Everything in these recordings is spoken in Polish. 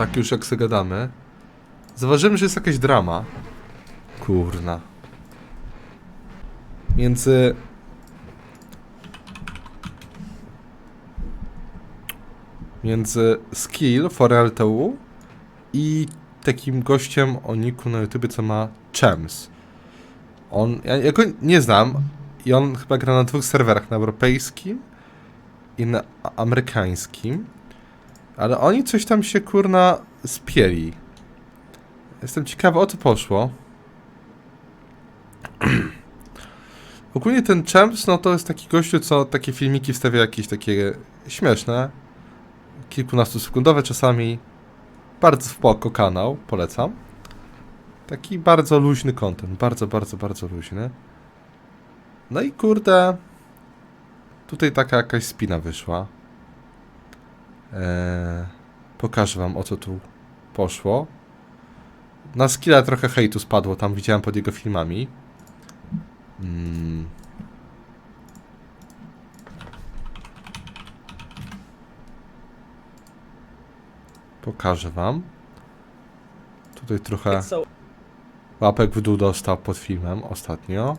tak już jak sobie gadamy, zauważymy, że jest jakaś drama. Kurna. Między... Między Skill for LTU i takim gościem o niku na YouTube, co ma Chems. On, ja, ja go nie znam i on chyba gra na dwóch serwerach, na europejskim i na amerykańskim. Ale oni coś tam się kurna spieli. Jestem ciekawy o co poszło. Ogólnie ten Champs, no to jest taki gościu, co takie filmiki wstawia jakieś takie śmieszne. Kilkunastosekundowe czasami. Bardzo spoko kanał, polecam. Taki bardzo luźny content, bardzo, bardzo, bardzo luźny. No i kurde, tutaj taka jakaś spina wyszła. Eee, pokażę wam o co tu poszło. Na skilla trochę hejtu spadło, tam widziałem pod jego filmami. Mm. Pokażę wam. Tutaj trochę łapek w dół dostał pod filmem ostatnio.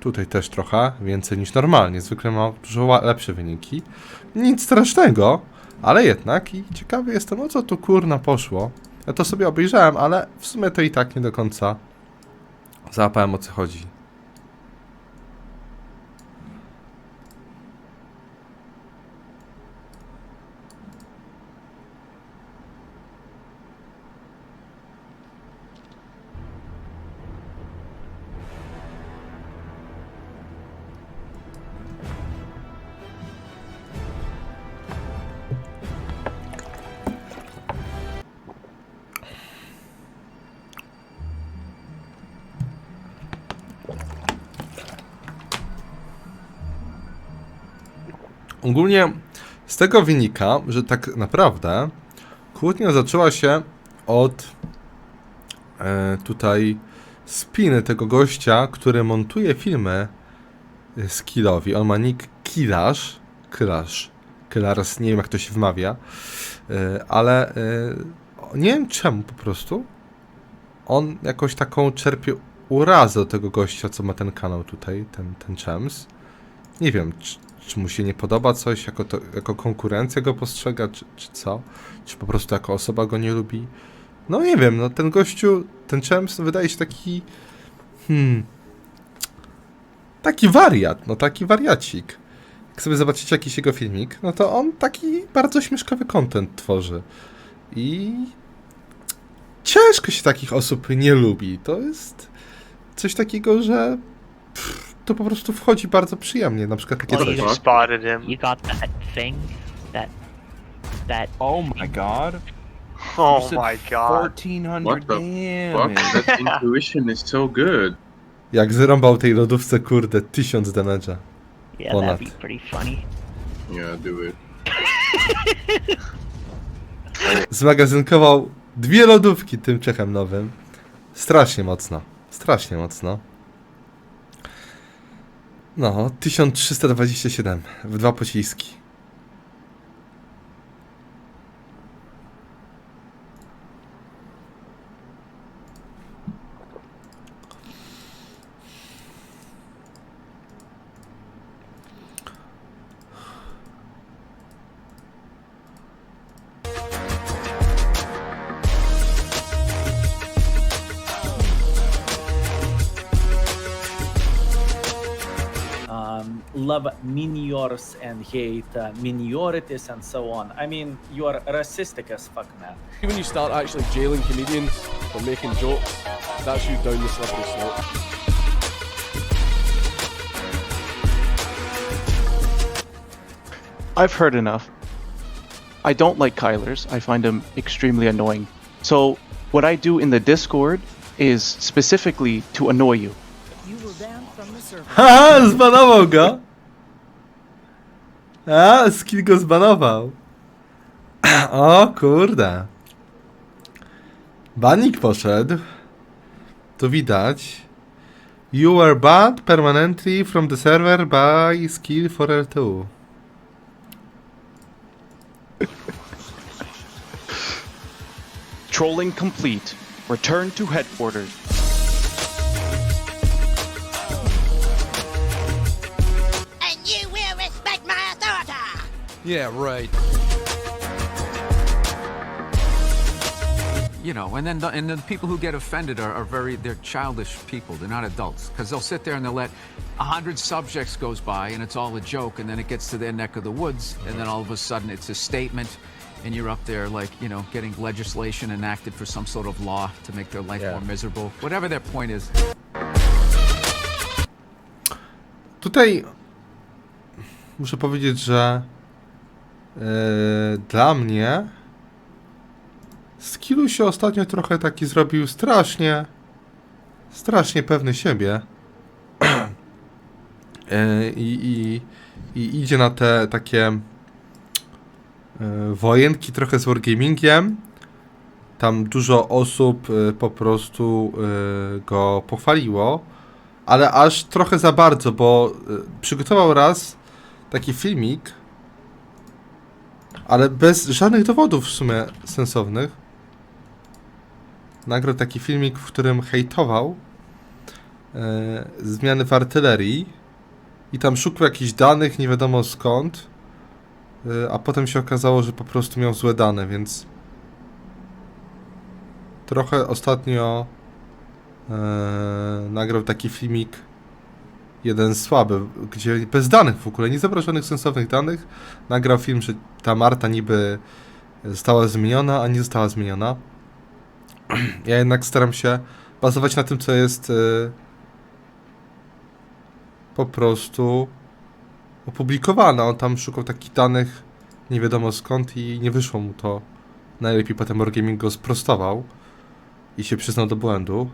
Tutaj też trochę więcej niż normalnie. Zwykle ma dużo lepsze wyniki. Nic strasznego, ale jednak i ciekawy jestem o co tu kurna poszło. Ja to sobie obejrzałem, ale w sumie to i tak nie do końca załapałem o co chodzi. Ogólnie z tego wynika, że tak naprawdę kłótnia zaczęła się od e, tutaj spiny tego gościa, który montuje filmy e, Skillowi. On ma nick Kilash, Kylash, Kylars, nie wiem jak to się wymawia, e, ale e, nie wiem czemu po prostu on jakoś taką czerpie urazę od tego gościa, co ma ten kanał tutaj, ten, ten Chems. Nie wiem, czy, mu się nie podoba coś, jako, to, jako konkurencja go postrzega, czy, czy co? Czy po prostu jako osoba go nie lubi? No nie wiem, no ten gościu, ten Chems wydaje się taki... Hmm... Taki wariat, no taki wariacik. Jak sobie zobaczycie jakiś jego filmik, no to on taki bardzo śmieszkowy content tworzy. I... Ciężko się takich osób nie lubi. To jest coś takiego, że... Pff, to po prostu wchodzi bardzo przyjemnie. Na przykład takie coś. you spotted him. You got that thing? That. That. Oh my god. Oh said my god. 1400 What the damage. That intuition is so good. Jak zrąbał tej lodówce, kurde, tysiąc damage'a. Yeah, that'd be pretty funny. Yeah, do it. Zmagazynkował dwie lodówki tym Czechem nowym. Strasznie mocno. Strasznie mocno. No, 1327 w dwa pociski. Love minors and hate uh, minorities and so on. I mean, you are racistic as fuck, man. When you start actually jailing comedians for making jokes, that's you down the slippery slope. I've heard enough. I don't like Kylers. I find him extremely annoying. So, what I do in the Discord is specifically to annoy you. Haha, zbanował go! A, skill go zbanował. O kurde. Banik poszedł. To widać. You are banned permanently from the server by skill for L2. Trolling complete. Return to headquarters. Yeah, right. You know, and then the, and the people who get offended are, are very they're childish people. They're not adults because they'll sit there and they'll let a hundred subjects goes by and it's all a joke, and then it gets to their neck of the woods, and then all of a sudden it's a statement, and you're up there like you know getting legislation enacted for some sort of law to make their life Yeah. more miserable. Whatever their point is. Tutaj muszę powiedzieć, że e, dla mnie Skillu się ostatnio trochę taki zrobił strasznie, strasznie pewny siebie. E, I, i, idzie na te takie e, wojenki trochę z wargamingiem. Tam dużo osób po prostu go pochwaliło ale aż trochę za bardzo, bo przygotował raz taki filmik, ale bez żadnych dowodów w sumie sensownych. Nagrał taki filmik, w którym hejtował e, zmiany w artylerii i tam szukał jakichś danych, nie wiadomo skąd, e, a potem się okazało, że po prostu miał złe dane, więc trochę ostatnio Eee, nagrał taki filmik jeden słaby, gdzie bez danych w ogóle, nie zabrał żadnych sensownych danych, nagrał film, że ta Marta niby została zmieniona, a nie została zmieniona. Ja jednak staram się bazować na tym, co jest e, po prostu opublikowane. On tam szukał takich danych nie wiadomo skąd i nie wyszło mu to. Najlepiej potem Wargaming go sprostował i się przyznał do błędu.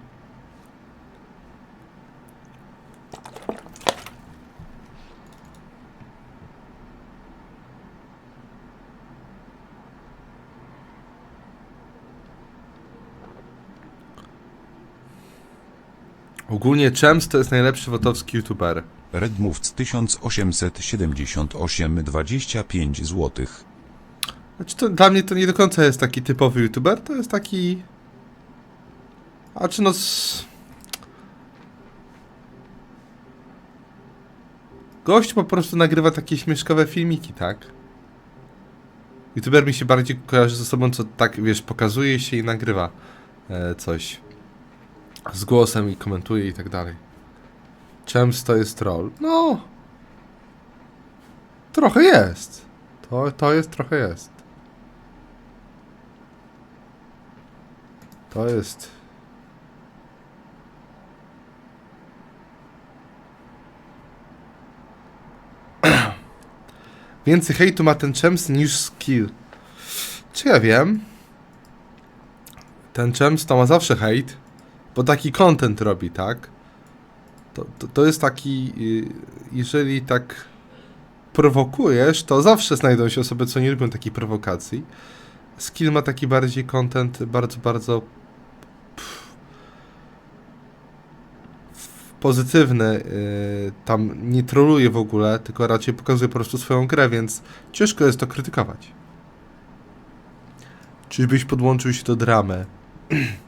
Ogólnie Chems to jest najlepszy wotowski youtuber. Redmówc 1878 25 zł. Znaczy to dla mnie to nie do końca jest taki typowy youtuber, to jest taki... A czy no... Gość po prostu nagrywa takie śmieszkowe filmiki, tak? YouTuber mi się bardziej kojarzy ze sobą, co tak, wiesz, pokazuje się i nagrywa e, coś z głosem i komentuje i tak dalej. Chems to jest troll. No... Trochę jest. To, to jest, trochę jest. To jest. Więcej hejtu ma ten Chems niż skill. Czy ja wiem? Ten Chems to ma zawsze hejt, bo taki content robi, tak? To, to, to jest taki, y, jeżeli tak prowokujesz, to zawsze znajdą się osoby, co nie lubią takiej prowokacji. Skill ma taki bardziej content, bardzo, bardzo pozytywny. Yy, tam nie troluje w ogóle, tylko raczej pokazuje po prostu swoją grę, więc ciężko jest to krytykować. Czyżbyś podłączył się do dramy?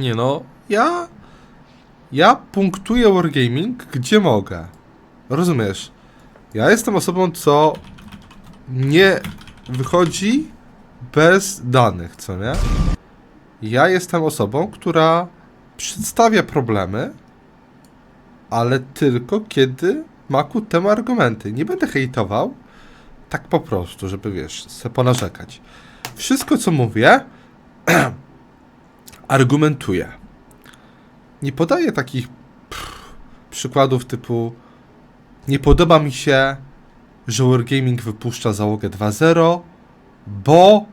nie no, ja. Ja punktuję Wargaming gdzie mogę. Rozumiesz? Ja jestem osobą, co nie wychodzi bez danych, co nie? Ja jestem osobą, która przedstawia problemy, ale tylko kiedy ma ku temu argumenty. Nie będę hejtował tak po prostu, żeby wiesz, se ponarzekać. Wszystko, co mówię, argumentuję. Nie podaję takich pff, przykładów typu nie podoba mi się, że Wargaming wypuszcza załogę 2.0, bo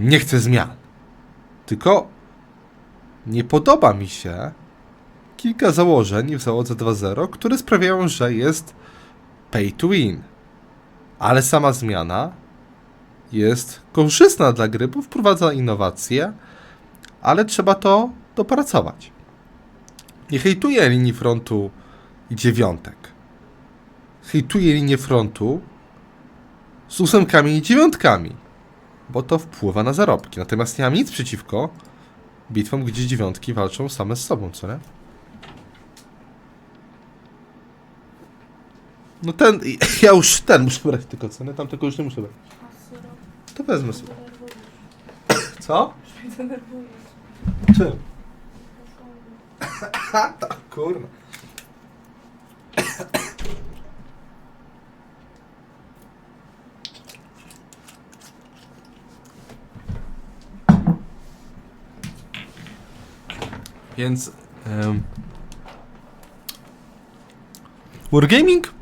nie chcę zmian. Tylko nie podoba mi się kilka założeń w załodze 2.0, które sprawiają, że jest pay to win. Ale sama zmiana jest korzystna dla gry, bo wprowadza innowacje, ale trzeba to dopracować. Nie hejtuję linii frontu dziewiątek. Hejtuję linię frontu z ósemkami i dziewiątkami. bo to wpływa na zarobki. Natomiast nie mam nic przeciwko bitwom, gdzie dziewiątki walczą same z sobą, co nie? No ten, ja już ten muszę brać tylko, nie? Tam tylko już nie muszę brać. To wezmę sobie. Co? Czym? tak, kurwa. Więc... Um, Wargaming?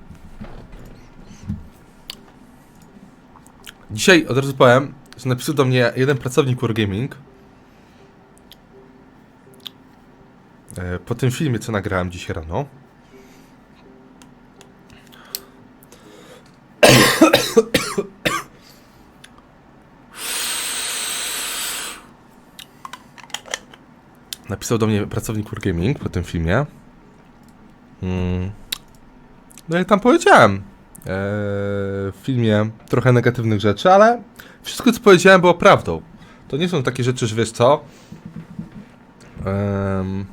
Dzisiaj od razu powiem, że napisał do mnie jeden pracownik Wargaming. E, Po tym filmie, co nagrałem dzisiaj rano. Napisał do mnie pracownik Wargaming po tym filmie. Mm. No i tam powiedziałem e, w filmie trochę negatywnych rzeczy, ale wszystko co powiedziałem było prawdą. To nie są takie rzeczy, że wiesz co. Em,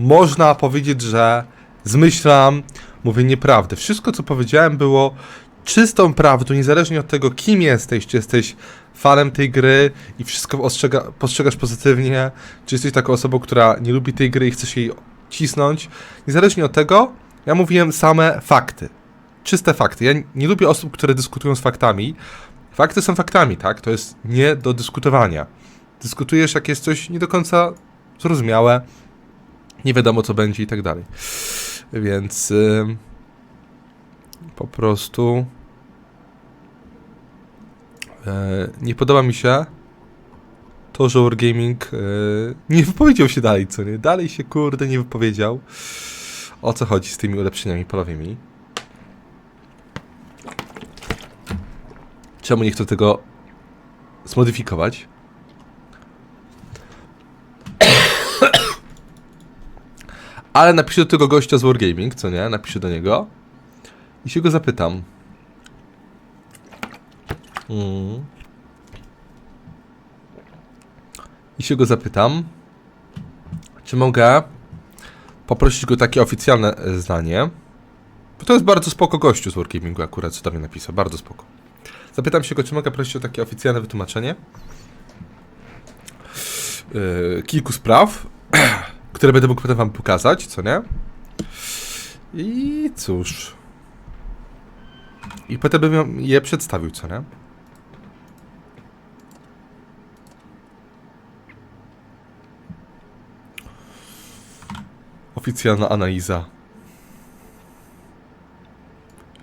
można powiedzieć, że zmyślam, mówię nieprawdę. Wszystko co powiedziałem było czystą prawdą, niezależnie od tego, kim jesteś, czy jesteś fanem tej gry i wszystko ostrzega, postrzegasz pozytywnie, czy jesteś taką osobą, która nie lubi tej gry i chce się jej cisnąć. Niezależnie od tego, ja mówiłem same fakty. Czyste fakty. Ja nie lubię osób, które dyskutują z faktami. Fakty są faktami, tak? To jest nie do dyskutowania. Dyskutujesz, jak jest coś nie do końca zrozumiałe, nie wiadomo co będzie i tak dalej. Więc ym, po prostu e, nie podoba mi się to, że Wargaming e, nie wypowiedział się dalej, co nie? Dalej się kurde nie wypowiedział. O co chodzi z tymi ulepszeniami polowymi? Czemu nie chcą tego zmodyfikować? Ale napiszę do tego gościa z Wargaming, co nie? Napiszę do niego i się go zapytam. Mm. I się go zapytam, czy mogę poprosić go o takie oficjalne e, zdanie. Bo to jest bardzo spoko gościu z Wargamingu akurat, co do mnie napisał, bardzo spoko. Zapytam się go, czy mogę prosić o takie oficjalne wytłumaczenie yy, kilku spraw, które będę mógł potem wam pokazać, co nie? I cóż. I potem bym je przedstawił, co nie? Oficjalna analiza.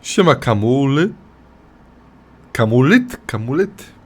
Siema kamuly. Kamulyt? Kamulyt?